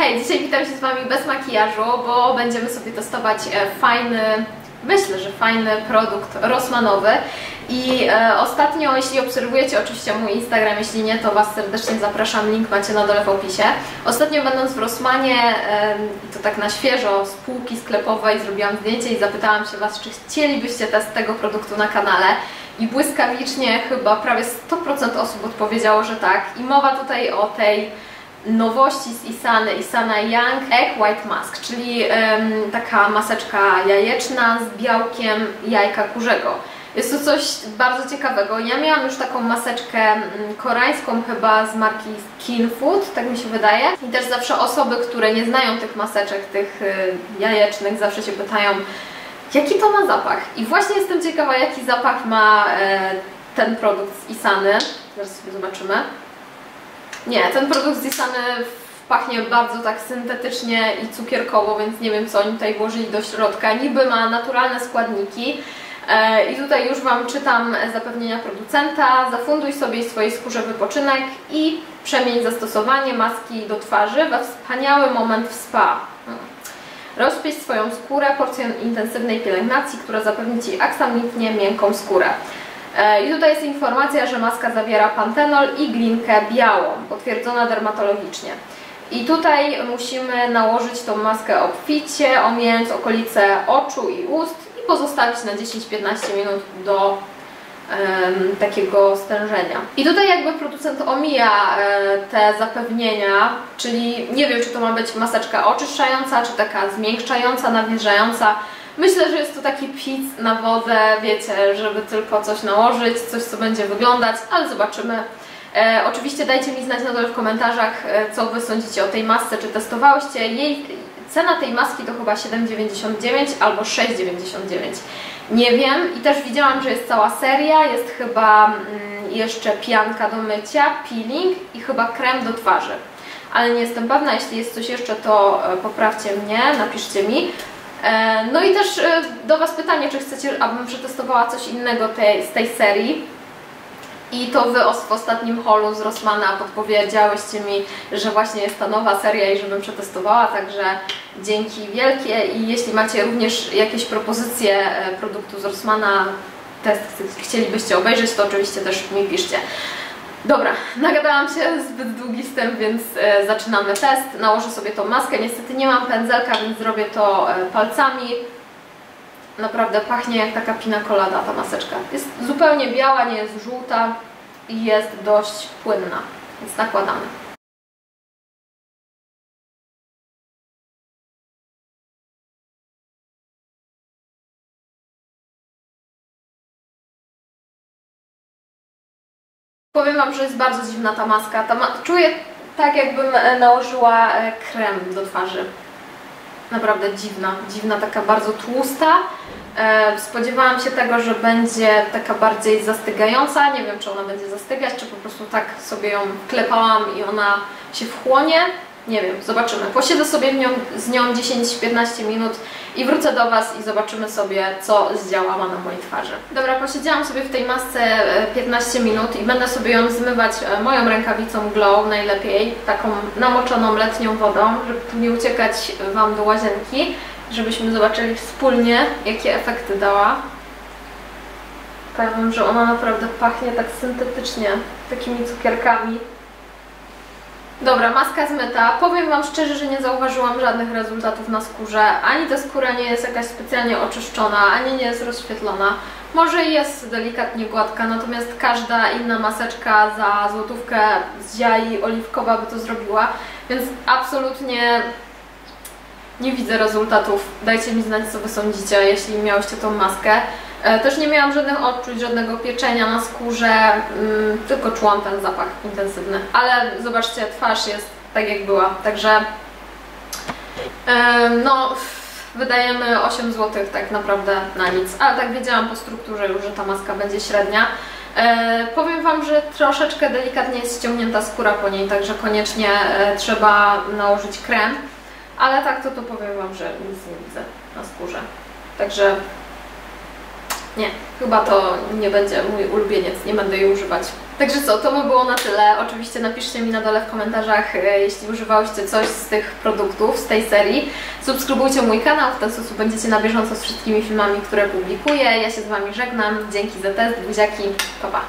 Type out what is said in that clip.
Hej, dzisiaj witam się z Wami bez makijażu, bo będziemy sobie testować e, fajny, myślę, że fajny produkt Rossmanowy i e, ostatnio, jeśli obserwujecie oczywiście mój Instagram, jeśli nie, to Was serdecznie zapraszam, link macie na dole w opisie. Ostatnio będąc w Rossmanie, e, to tak na świeżo, z półki sklepowej zrobiłam zdjęcie i zapytałam się Was, czy chcielibyście test tego produktu na kanale i błyskawicznie chyba prawie 100% osób odpowiedziało, że tak. I mowa tutaj o tej nowości z Isany, Isana Young Egg White Mask, czyli um, taka maseczka jajeczna z białkiem jajka kurzego. Jest to coś bardzo ciekawego. Ja miałam już taką maseczkę mm, koreańską chyba z marki Skin Food, tak mi się wydaje. I też zawsze osoby, które nie znają tych maseczek, tych y, jajecznych, zawsze się pytają, jaki to ma zapach. I właśnie jestem ciekawa, jaki zapach ma e, ten produkt z Isany. Zaraz sobie zobaczymy. Nie, ten produkt z pachnie bardzo tak syntetycznie i cukierkowo, więc nie wiem co oni tutaj włożyli do środka. Niby ma naturalne składniki. E, I tutaj już Wam czytam zapewnienia producenta. Zafunduj sobie swojej skórze wypoczynek i przemień zastosowanie maski do twarzy we wspaniały moment w spa. Hmm. Rozpieść swoją skórę porcją intensywnej pielęgnacji, która zapewni Ci aksamitnie miękką skórę. E, I tutaj jest informacja, że maska zawiera pantenol i glinkę białą, potwierdzona dermatologicznie. I tutaj musimy nałożyć tą maskę obficie, omijając okolice oczu i ust i pozostawić na 10-15 minut do um, takiego stężenia. I tutaj jakby producent omija e, te zapewnienia, czyli nie wiem, czy to ma być maseczka oczyszczająca, czy taka zmiękczająca, nawilżająca, Myślę, że jest to taki pic na wodę, wiecie, żeby tylko coś nałożyć, coś co będzie wyglądać, ale zobaczymy. E, oczywiście dajcie mi znać na dole w komentarzach, e, co Wy sądzicie o tej masce, czy testowałyście. Jej cena tej maski to chyba 7,99 albo 6,99. Nie wiem i też widziałam, że jest cała seria, jest chyba mm, jeszcze pianka do mycia, peeling i chyba krem do twarzy ale nie jestem pewna, jeśli jest coś jeszcze, to e, poprawcie mnie, napiszcie mi. E, no i też e, do Was pytanie, czy chcecie, abym przetestowała coś innego tej, z tej serii. I to Wy w ostatnim holu z Rossmana podpowiedziałyście mi, że właśnie jest ta nowa seria i żebym przetestowała, także dzięki wielkie i jeśli macie również jakieś propozycje e, produktu z Rossmana, test chcielibyście obejrzeć, to oczywiście też mi piszcie. Dobra, nagadałam się, zbyt długi wstęp, więc e, zaczynamy test. Nałożę sobie tą maskę. Niestety nie mam pędzelka, więc zrobię to e, palcami. Naprawdę pachnie jak taka pina colada ta maseczka. Jest zupełnie biała, nie jest żółta i jest dość płynna, więc nakładamy. Powiem Wam, że jest bardzo dziwna ta maska. Ta ma czuję tak, jakbym e, nałożyła e, krem do twarzy. Naprawdę dziwna, dziwna, taka bardzo tłusta. E, spodziewałam się tego, że będzie taka bardziej zastygająca. Nie wiem, czy ona będzie zastygać, czy po prostu tak sobie ją klepałam i ona się wchłonie. Nie wiem, zobaczymy. Posiedzę sobie nią, z nią 10-15 minut i wrócę do Was i zobaczymy sobie, co zdziałała na mojej twarzy. Dobra, posiedziałam sobie w tej masce 15 e, minut i będę sobie ją zmywać e, moją rękawicą Glow najlepiej, taką namoczoną letnią wodą, żeby tu nie uciekać Wam do łazienki, żebyśmy zobaczyli wspólnie, jakie efekty dała. Powiem że ona naprawdę pachnie tak syntetycznie, takimi cukierkami. Dobra, maska zmyta. Powiem Wam szczerze, że nie zauważyłam żadnych rezultatów na skórze. Ani ta skóra nie jest jakaś specjalnie oczyszczona, ani nie jest rozświetlona. Może jest delikatnie gładka, natomiast każda inna maseczka za złotówkę z ziai oliwkowa by to zrobiła, więc absolutnie nie widzę rezultatów. Dajcie mi znać, co Wy sądzicie, jeśli miałyście tą maskę. E, też nie miałam żadnych odczuć, żadnego pieczenia na skórze, mm, tylko czułam ten zapach intensywny. Ale zobaczcie, twarz jest tak jak była, także no wydajemy 8 zł tak naprawdę na nic, ale tak wiedziałam po strukturze już, że ta maska będzie średnia. E, powiem Wam, że troszeczkę delikatnie jest ściągnięta skóra po niej, także koniecznie e, trzeba nałożyć krem, ale tak to, to powiem Wam, że nic nie widzę na skórze. Także Nie, chyba to nie będzie mój ulubieniec, nie będę jej używać. Także co, to by było na tyle. Oczywiście napiszcie mi na dole w komentarzach, e, jeśli używałyście coś z tych produktów, z tej serii. Subskrybujcie mój kanał, w ten sposób będziecie na bieżąco z wszystkimi filmami, które publikuję. Ja się z Wami żegnam. Dzięki za test, buziaki, pa pa!